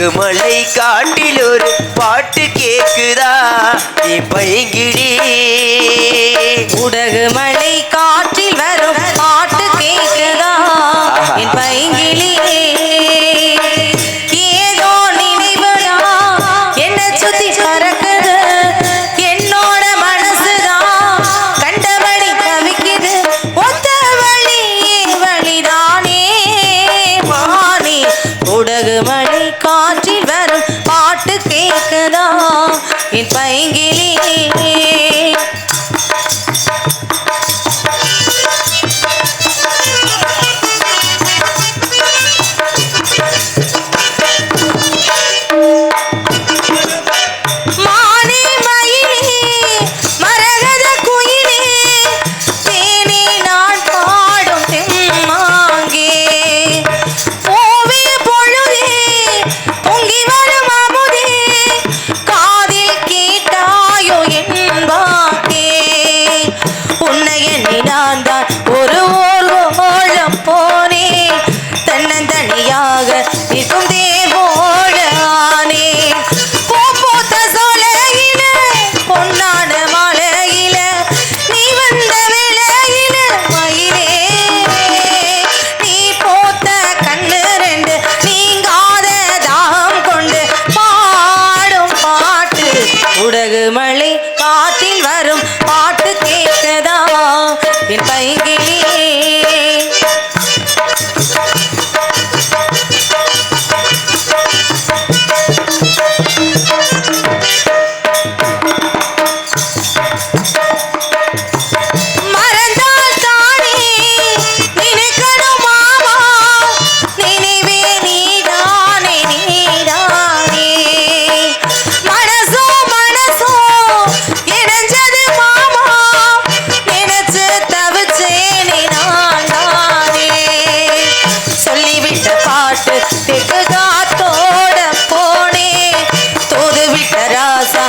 வெகுமலை காட்டில் ஒரு பாட்டு கேக்குதா? நீ பைங்கிடி உடகுமலை காற்றில் வரும் பாட்டு கேக்குதா? என் பைங்கிளி ஏதோ நினைவதா என்ன சுத்தி பறக்க என் பைங்கி அழகு மழை காற்றில் வரும். பாட்டு கேட்கதாவா என் பைங்க रासा